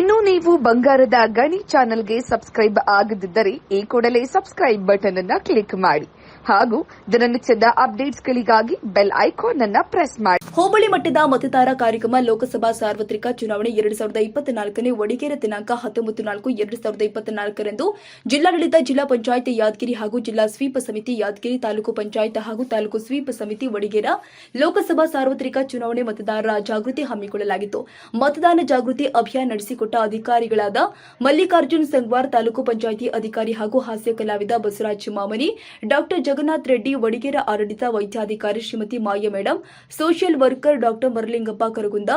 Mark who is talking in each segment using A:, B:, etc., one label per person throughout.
A: ಇನ್ನು ನೀವು ಬಂಗಾರದ ಗಣಿ ಚಾನೆಲ್ಗೆ ಸಬ್ಸ್ಕ್ರೈಬ್ ಆಗದಿದ್ದರೆ ಈ ಕೂಡಲೇ ಸಬ್ಸ್ಕ್ರೈಬ್ ಬಟನ್ ಅನ್ನ ಕ್ಲಿಕ್ ಮಾಡಿ ಹಾಗೂ ದಿನನಿತ್ಯದ ಅಪ್ಡೇಟ್ಸ್ಗಳಿಗಾಗಿ ಬೆಲ್ ಐಕಾನ್ ಅನ್ನ ಪ್ರೆಸ್ ಮಾಡಿ.
B: ಹೋಬಳಿ ಮಟ್ಟದ ಮತದಾರ ಕಾರ್ಯಕ್ರಮ ಲೋಕಸಭಾ ಸಾರ್ವತ್ರಿಕ ಚುನಾವಣೆ ಎರಡು ಸಾವಿರದ ಇಪ್ಪತ್ನಾಲ್ಕನೇ ಒಡಿಗೇರ ದಿನಾಂಕ ಹತ್ತೊಂಬತ್ತು ನಾಲ್ಕು ಎರಡು ಸಾವಿರದ ಇಪ್ಪತ್ನಾಲ್ಕರಂದು ಜಿಲ್ಲಾಡಳಿತ ಜಿಲ್ಲಾ ಪಂಚಾಯತ್ ಯಾದಗಿರಿ ಹಾಗೂ ಜಿಲ್ಲಾ ಸ್ವೀಪ ಸಮಿತಿ ಯಾದಗಿರಿ ತಾಲೂಕು ಪಂಚಾಯತ್ ಹಾಗೂ ತಾಲೂಕು ಸ್ವೀಪ ಸಮಿತಿ ಒಡಿಗೇರ ಲೋಕಸಭಾ ಸಾರ್ವತ್ರಿಕ ಚುನಾವಣೆ ಮತದಾರರ ಜಾಗೃತಿ ಹಮ್ಮಿಕೊಳ್ಳಲಾಗಿತ್ತು. ಮತದಾನ ಜಾಗೃತಿ ಅಭಿಯಾನ ನಡೆಸಿಕೊಟ್ಟ ಅಧಿಕಾರಿಗಳಾದ ಮಲ್ಲಿಕಾರ್ಜುನ್ ಸಂಗ್ವಾರ್, ತಾಲೂಕು ಪಂಚಾಯಿತಿ ಅಧಿಕಾರಿ ಹಾಗೂ ಹಾಸ್ಯ ಕಲಾವಿದ ಬಸವರಾಜ್ ಮಾಮನಿ, ಡಾಕ್ಟರ್ ಜಗನ್ನಾಥ್ ರೆಡ್ಡಿ, ವಡಿಗೇರ ಆಡಳಿತ ವೈದ್ಯಾಧಿಕಾರಿ Shrimati Maya madam, social worker doctor Maralingappa Karagunda,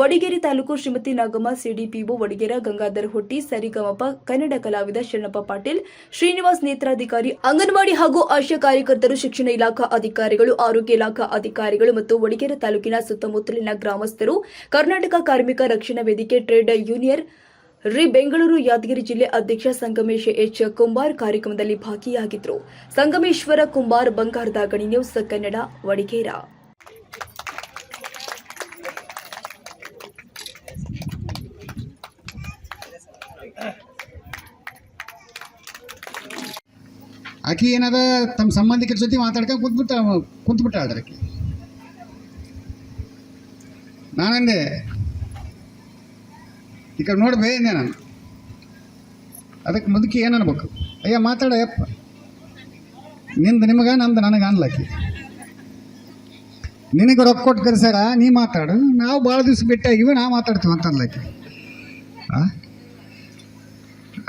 B: Vadigeri taluk Shrimati Nagamma CDPO, Vadigera Gangadhar Hotti, Sa Re Ga Ma Pa Kannada ಕಲಾವಿದ ಶರಣಪ್ಪ ಪಾಟೀಲ್, ಶ್ರೀನಿವಾಸ್ ನೇತ್ರಾಧಿಕಾರಿ, ಅಂಗನವಾಡಿ ಹಾಗೂ ಆಶಾ ಕಾರ್ಯಕರ್ತರು, ಶಿಕ್ಷಣ ಇಲಾಖಾ ಅಧಿಕಾರಿಗಳು, ಆರೋಗ್ಯ ಇಲಾಖಾ ಅಧಿಕಾರಿಗಳು ಮತ್ತು ವಡಿಗೇರ ತಾಲೂಕಿನ ಸುತ್ತಮುತ್ತಲಿನ ಗ್ರಾಮಸ್ಥರು, ಕರ್ನಾಟಕ ಕಾರ್ಮಿಕ ರಕ್ಷಣಾ ವೇದಿಕೆ ಟ್ರೇಡ್ ಯೂನಿಯನ್ ರಿ ಬೆಂಗಳೂರು ಯಾದಗಿರಿ ಜಿಲ್ಲೆ ಅಧ್ಯಕ್ಷ ಸಂಗಮೇಶ್ ಎಚ್ ಕುಂಬಾರ್ ಕಾರ್ಯಕ್ರಮದಲ್ಲಿ ಭಾಗಿಯಾಗಿದ್ದರು ಸಂಗಮೇಶ್ವರ ಕುಂಬಾರ್ ಬಂಗಾರದ ಗಣಿ ನ್ಯೂಸ್ ಕನ್ನಡ, ವಡಿಗೇರ.
C: ಆಕಿ ಏನದ ತಮ್ಮ ಸಂಬಂಧಿಕರ ಜೊತೆ ಮಾತಾಡ್ಕ ಕುಂತ್ಬಿಟ್ಟ ಕುಂತ್ಬಿಟ್ಟಾಳ್ರಿ ಆಕಿ ನಾನಂದೆ ಈ ಕಡೆ ನೋಡಿ ಅಂದೆ ನಾನು ಅದಕ್ಕೆ ಮುದುಕಿ ಏನು ಅನ್ಬೇಕು? ಅಯ್ಯ, ಮಾತಾಡ ಯಪ್ಪ ನಿಂದು ನಿಮಗೆ, ನಂದು ನನಗೆ ಅನ್ಲಕ್ಕಿ ನಿನಗೆ ರೊಕ್ಕ ಕೊಟ್ಟು ಕರೆಸ್ಯಾರ, ನೀ ಮಾತಾಡು. ನಾವು ಭಾಳ ದಿವ್ಸ ಬಿಟ್ಟಾಗಿವೆ ನಾವು ಮಾತಾಡ್ತೀವಿ ಅಂತ ಅನ್ಲಕ್ಕಿ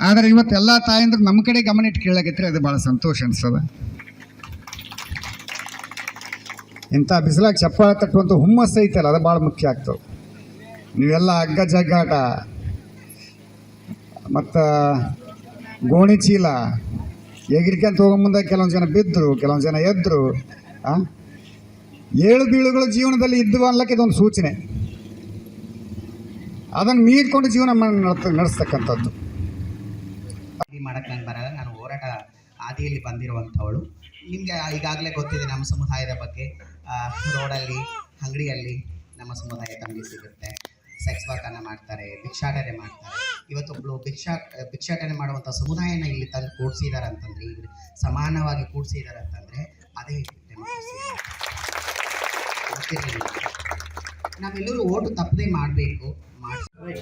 C: ಆದರೆ ಇವತ್ತು ಎಲ್ಲ ತಾಯಂದ್ರು ನಮ್ಮ ಕಡೆ ಗಮನ ಇಟ್ಟು ಕೇಳಕತ್ರಿ ಅದು ಭಾಳ ಸಂತೋಷ ಅನಿಸ್ತದೆ ಇಂಥ ಬಿಸಿಲಾಗಿ ಚಪ್ಪಾಳೆ ತಟ್ಟುವಂಥ ಹುಮ್ಮಸ್ಸು ಐತಲ್ಲ, ಅದು ಭಾಳ ಮುಖ್ಯ ಆಗ್ತವೆ ನೀವೆಲ್ಲ ಹಗ್ಗ ಜಗ್ಗಾಟ. ಮತ್ತು ಗೋಣಿ ಚೀಲ. ಎಗಿರ್ಕೊಂತ ಹೋಗೋ ಮುಂದೆ ಕೆಲವೊಂದು ಜನ ಬಿದ್ದರು ಕೆಲವೊಂದು ಜನ ಎದ್ದರು ಏಳು ಬೀಳುಗಳು ಜೀವನದಲ್ಲಿ ಇದ್ದವು ಅನ್ಲಕ್ಕೆ ಇದೊಂದು ಸೂಚನೆ. ಅದನ್ನು ಮೀರ್ಕೊಂಡು ಜೀವನ ನಡೆಸ್ತಕ್ಕಂಥದ್ದು.
D: ಮಾಡಕ್ಕೆ ನಂಗೆ ಬರಲ್ಲ. ನಾನು ಹೋರಾಟ ಹಾದಿಯಲ್ಲಿ ಬಂದಿರುವಂಥವಳು. ನಿಮಗೆ ಈಗಾಗಲೇ ಗೊತ್ತಿದೆ ನಮ್ಮ ಸಮುದಾಯದ ಬಗ್ಗೆ. ರೋಡಲ್ಲಿ, ಅಂಗಡಿಯಲ್ಲಿ ನಮ್ಮ ಸಮುದಾಯ ತಂಗಿ ಸಿಗುತ್ತೆ ಸೆಕ್ಸ್ ವರ್ಕನ್ನು ಮಾಡ್ತಾರೆ, ಭಿಕ್ಷಾಟನೆ ಮಾಡ್ತಾರೆ. ಇವತ್ತೊಬ್ಳು ಭಿಕ್ಷಾ, ಭಿಕ್ಷಾಟನೆ ಮಾಡುವಂತ ಸಮುದಾಯನ ಇಲ್ಲಿ ತಂದು ಕೂಡಿಸಿದ್ದಾರೆ ಅಂತಂದ್ರೆ, ಇಲ್ಲಿ ಸಮಾನವಾಗಿ ಕೂಡಿಸಿದ್ದಾರೆ ಅಂತಂದ್ರೆ ಅದೇ ನಾವೆಲ್ಲರೂ ಓಟು ತಪ್ಪದೇ ಮಾಡಬೇಕು ಮಾಡಿ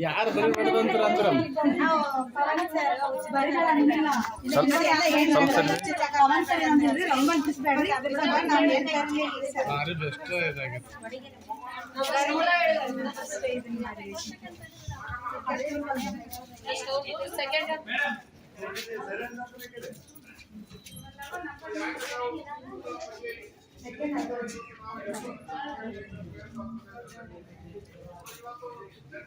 E: ಯಾರು ಬರೀಬಾರ್ದು ಅಂತಾರ ಅಂದ್ರ ಭಾರಿ ಬೆಸ್ಟ್ ಇದಾಗಿತ್ತು ಇದು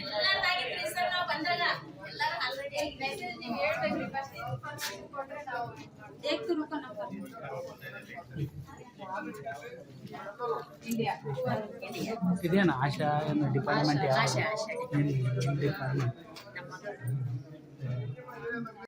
E: ಎಲ್ಲ
F: ಇದೇನು ಆಶಾ ಏನು ಡಿಪಾರ್ಟ್ಮೆಂಟ್ ಡಿಪಾರ್ಟ್ಮೆಂಟ್